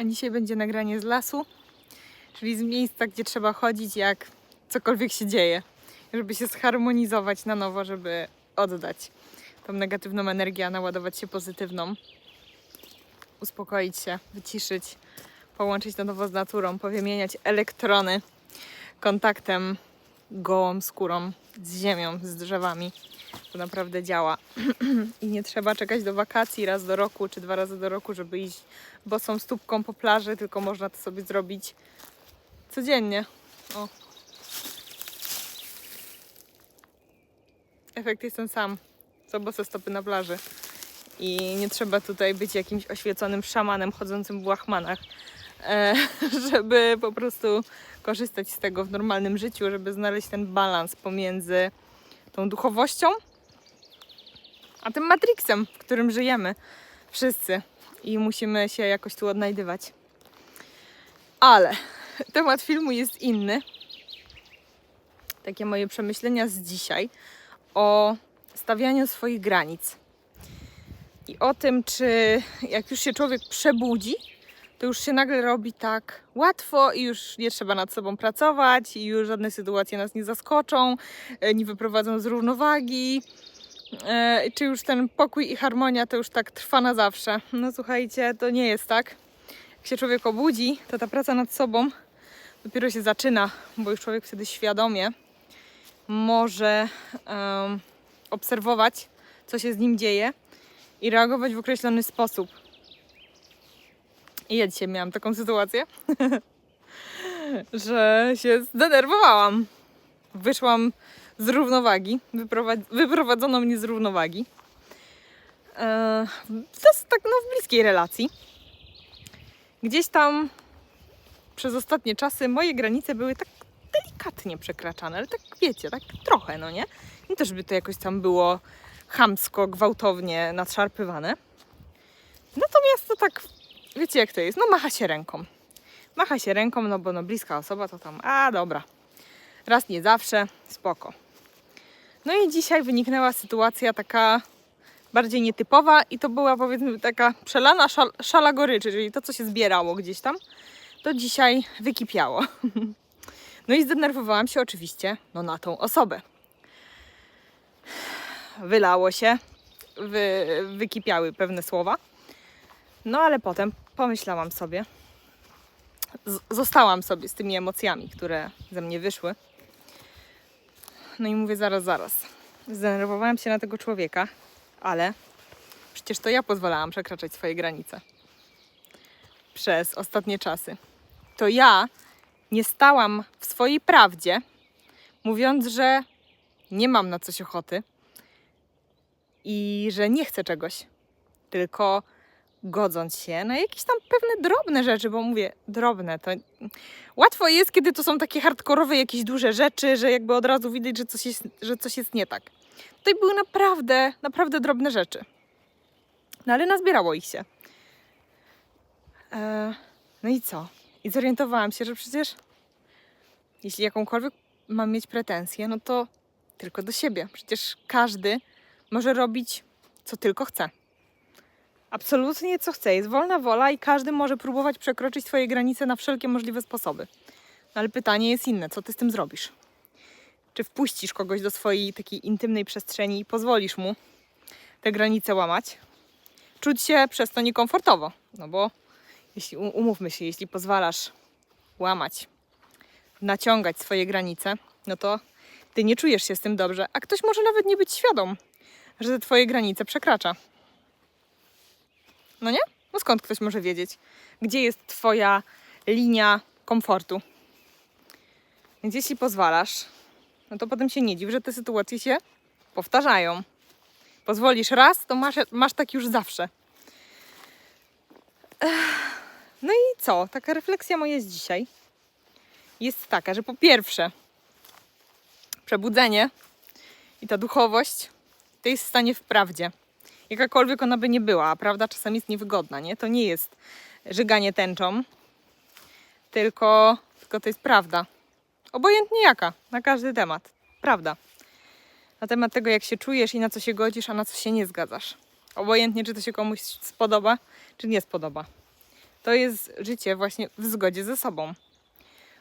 A dzisiaj będzie nagranie z lasu, czyli z miejsca, gdzie trzeba chodzić, jak cokolwiek się dzieje, żeby się zharmonizować na nowo, żeby oddać tą negatywną energię, a naładować się pozytywną, uspokoić się, wyciszyć, połączyć to nowo z naturą, powymieniać elektrony kontaktem gołą skórą z ziemią, z drzewami. To naprawdę działa. I nie trzeba czekać do wakacji raz do roku czy dwa razy do roku, żeby iść bosą stópką po plaży, tylko można to sobie zrobić codziennie. O. Efekt jest ten sam. Co bose stopy na plaży. I nie trzeba tutaj być jakimś oświeconym szamanem chodzącym w łachmanach, e, żeby po prostu korzystać z tego w normalnym życiu, żeby znaleźć ten balans pomiędzy tą duchowością, a tym Matrixem, w którym żyjemy wszyscy i musimy się jakoś tu odnajdywać. Ale temat filmu jest inny. Takie moje przemyślenia z dzisiaj o stawianiu swoich granic. I o tym, czy jak już się człowiek przebudzi, to już się nagle robi tak łatwo i już nie trzeba nad sobą pracować, i już żadne sytuacje nas nie zaskoczą, e, nie wyprowadzą z równowagi. E, Czy już ten pokój i harmonia to już tak trwa na zawsze? No słuchajcie, to nie jest tak. Jak się człowiek obudzi, to ta praca nad sobą dopiero się zaczyna, bo już człowiek wtedy świadomie może em, obserwować, co się z nim dzieje i reagować w określony sposób. I ja dzisiaj miałam taką sytuację, że się zdenerwowałam. Wyszłam z równowagi, wyprowadz- wyprowadzono mnie z równowagi. E, to jest tak no, w bliskiej relacji. Gdzieś tam przez ostatnie czasy moje granice były tak delikatnie przekraczane, ale tak wiecie, tak trochę, no nie? Nie to, żeby to jakoś tam było chamsko, gwałtownie nadszarpywane. Natomiast to tak, wiecie jak to jest, no macha się ręką. Macha się ręką, no bo no bliska osoba to tam, a dobra, raz nie zawsze, spoko. No i dzisiaj wyniknęła sytuacja taka bardziej nietypowa i to była powiedzmy taka przelana szal, szala goryczy, czyli to, co się zbierało gdzieś tam, to dzisiaj wykipiało. No i zdenerwowałam się oczywiście no, na tą osobę. Wylało się, wy, wykipiały pewne słowa. No ale potem pomyślałam sobie, zostałam sobie z tymi emocjami, które ze mnie wyszły. No i mówię zaraz, zaraz. Zdenerwowałam się na tego człowieka, ale przecież to ja pozwalałam przekraczać swoje granice przez ostatnie czasy. To ja nie stałam w swojej prawdzie, mówiąc, że nie mam na coś ochoty i że nie chcę czegoś, tylko godząc się na jakieś tam pewne drobne rzeczy, bo mówię drobne, to łatwo jest, kiedy to są takie hardkorowe jakieś duże rzeczy, że jakby od razu widać, że coś jest, że coś jest nie tak. Tutaj były naprawdę, naprawdę drobne rzeczy. No ale nazbierało ich się. E, no i co? I zorientowałam się, że przecież jeśli jakąkolwiek mam mieć pretensję, no to tylko do siebie. Przecież każdy może robić co tylko chce. Absolutnie co chce. Jest wolna wola i każdy może próbować przekroczyć swoje granice na wszelkie możliwe sposoby. No ale pytanie jest inne, co ty z tym zrobisz? Czy wpuścisz kogoś do swojej takiej intymnej przestrzeni i pozwolisz mu te granice łamać? Czuć się przez to niekomfortowo, no bo jeśli umówmy się, jeśli pozwalasz łamać, naciągać swoje granice, no to ty nie czujesz się z tym dobrze, a ktoś może nawet nie być świadom, że te twoje granice przekracza. No nie? No skąd ktoś może wiedzieć, gdzie jest twoja linia komfortu? Więc jeśli pozwalasz, no to potem się nie dziw, że te sytuacje się powtarzają. Pozwolisz raz, to masz, masz tak już zawsze. No i co? Taka refleksja moja z dzisiaj jest taka, że po pierwsze, przebudzenie i ta duchowość to jest stanie w prawdzie. Jakakolwiek ona by nie była, prawda czasami jest niewygodna, nie? To nie jest żyganie tęczą, tylko, tylko to jest prawda. Obojętnie jaka, na każdy temat. Prawda. Na temat tego, jak się czujesz i na co się godzisz, a na co się nie zgadzasz. Obojętnie, czy to się komuś spodoba, czy nie spodoba. to jest życie właśnie w zgodzie ze sobą.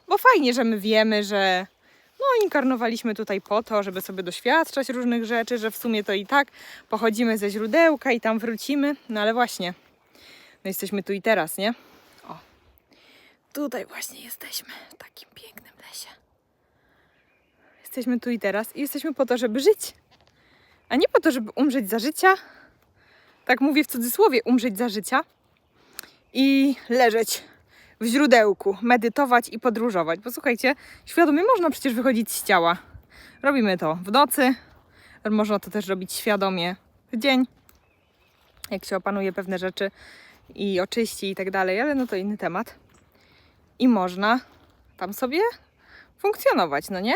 Bo fajnie, że my wiemy, że no inkarnowaliśmy tutaj po to, żeby sobie doświadczać różnych rzeczy, że w sumie to i tak pochodzimy ze źródełka i tam wrócimy. No ale właśnie, no jesteśmy tu i teraz, nie? O, tutaj właśnie jesteśmy, w takim pięknym lesie. Jesteśmy tu i teraz i jesteśmy po to, żeby żyć, a nie po to, żeby umrzeć za życia. Tak mówię w cudzysłowie, umrzeć za życia i leżeć w źródełku, medytować i podróżować. Bo słuchajcie, świadomie można przecież wychodzić z ciała. Robimy to w nocy, można to też robić świadomie w dzień, jak się opanuje pewne rzeczy i oczyści i tak dalej, ale no to inny temat. I można tam sobie funkcjonować, no nie?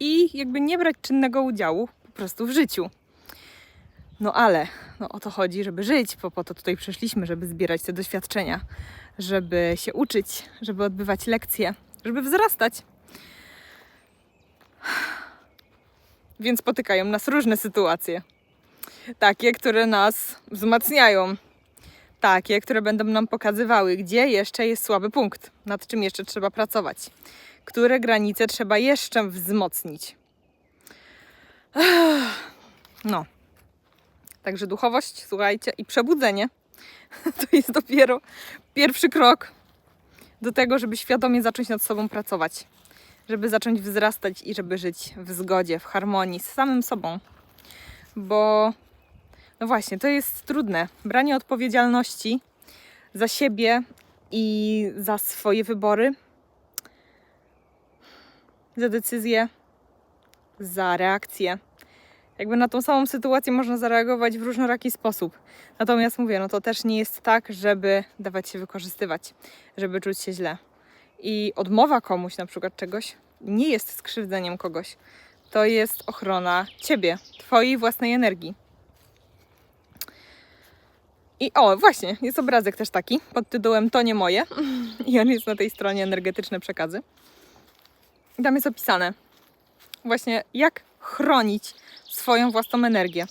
I jakby nie brać czynnego udziału po prostu w życiu. No ale no o to chodzi, żeby żyć, bo po to tutaj przyszliśmy, żeby zbierać te doświadczenia, żeby się uczyć, żeby odbywać lekcje, żeby wzrastać. Więc spotykają nas różne sytuacje. Takie, które nas wzmacniają. Takie, które będą nam pokazywały, gdzie jeszcze jest słaby punkt, nad czym jeszcze trzeba pracować, które granice trzeba jeszcze wzmocnić. No. Także duchowość, słuchajcie, i przebudzenie to jest dopiero pierwszy krok do tego, żeby świadomie zacząć nad sobą pracować, żeby zacząć wzrastać i żeby żyć w zgodzie, w harmonii z samym sobą. Bo no właśnie, to jest trudne. Branie odpowiedzialności za siebie i za swoje wybory, za decyzje, za reakcje jakby na tą samą sytuację można zareagować w różnoraki sposób. Natomiast mówię, no to też nie jest tak, żeby dawać się wykorzystywać, żeby czuć się źle. I odmowa komuś na przykład czegoś nie jest skrzywdzeniem kogoś. To jest ochrona ciebie, twojej własnej energii. I o, właśnie, jest obrazek też taki pod tytułem To nie moje. I on jest na tej stronie energetyczne przekazy. I tam jest opisane właśnie jak chronić swoją własną energię.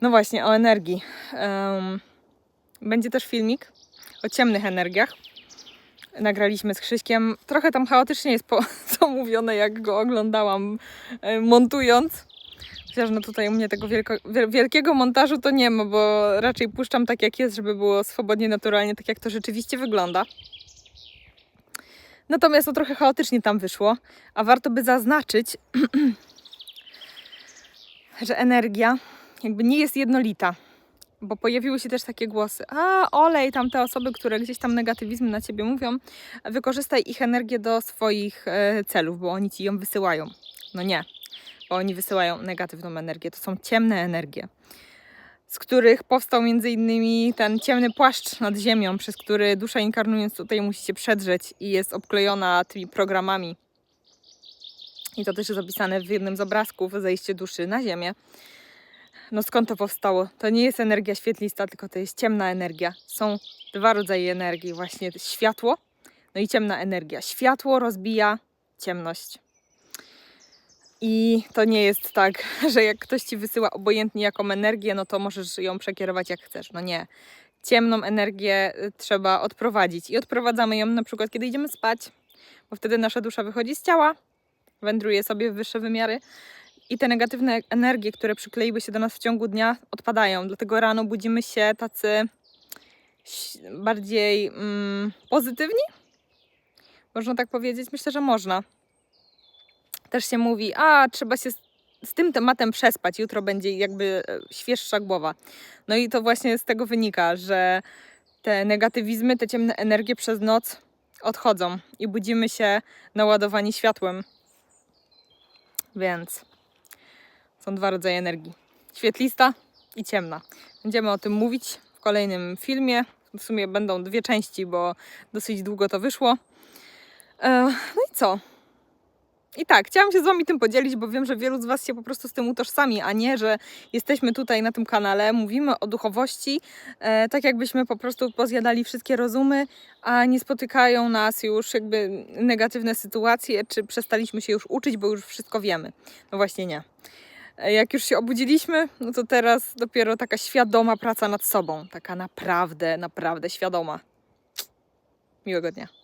No właśnie, o energii. Um, będzie też filmik o ciemnych energiach. Nagraliśmy z Krzyśkiem. Trochę tam chaotycznie jest po, to mówione, jak go oglądałam e, montując. Chociaż no tutaj u mnie tego wielko, wielkiego montażu to nie ma, bo raczej puszczam tak jak jest, żeby było swobodnie, naturalnie, tak jak to rzeczywiście wygląda. Natomiast to trochę chaotycznie tam wyszło, a warto by zaznaczyć, że energia jakby nie jest jednolita. Bo pojawiły się też takie głosy, a olej, tam te osoby, które gdzieś tam negatywizm na ciebie mówią, wykorzystaj ich energię do swoich e, celów, bo oni ci ją wysyłają. No nie, bo oni wysyłają negatywną energię. To są ciemne energie, z których powstał między innymi ten ciemny płaszcz nad ziemią, przez który dusza inkarnując tutaj musi się przedrzeć i jest obklejona tymi programami i to też jest opisane w jednym z obrazków, zejście duszy na ziemię. No skąd to powstało? To nie jest energia świetlista, tylko to jest ciemna energia. Są dwa rodzaje energii, właśnie światło, no i ciemna energia. Światło rozbija ciemność. I to nie jest tak, że jak ktoś ci wysyła obojętnie jaką energię, no to możesz ją przekierować jak chcesz. No nie. Ciemną energię y, trzeba odprowadzić i odprowadzamy ją na przykład, kiedy idziemy spać, bo wtedy nasza dusza wychodzi z ciała, wędruje sobie w wyższe wymiary i te negatywne energie, które przykleiły się do nas w ciągu dnia, odpadają. Dlatego rano budzimy się tacy bardziej mm, pozytywni. Można tak powiedzieć? Myślę, że można. Też się mówi, a trzeba się z tym tematem przespać, jutro będzie jakby e, świeższa głowa. No i to właśnie z tego wynika, że te negatywizmy, te ciemne energie przez noc odchodzą i budzimy się naładowani światłem. Więc są dwa rodzaje energii: świetlista i ciemna. Będziemy o tym mówić w kolejnym filmie. W sumie będą dwie części, bo dosyć długo to wyszło. E, no i co? I tak, chciałam się z Wami tym podzielić, bo wiem, że wielu z Was się po prostu z tym utożsami, a nie, że jesteśmy tutaj na tym kanale, mówimy o duchowości, e, tak jakbyśmy po prostu pozjadali wszystkie rozumy, a nie spotykają nas już jakby negatywne sytuacje, czy przestaliśmy się już uczyć, bo już wszystko wiemy. No właśnie nie. E, Jak już się obudziliśmy, no to teraz dopiero taka świadoma praca nad sobą. Taka naprawdę, naprawdę świadoma. Miłego dnia.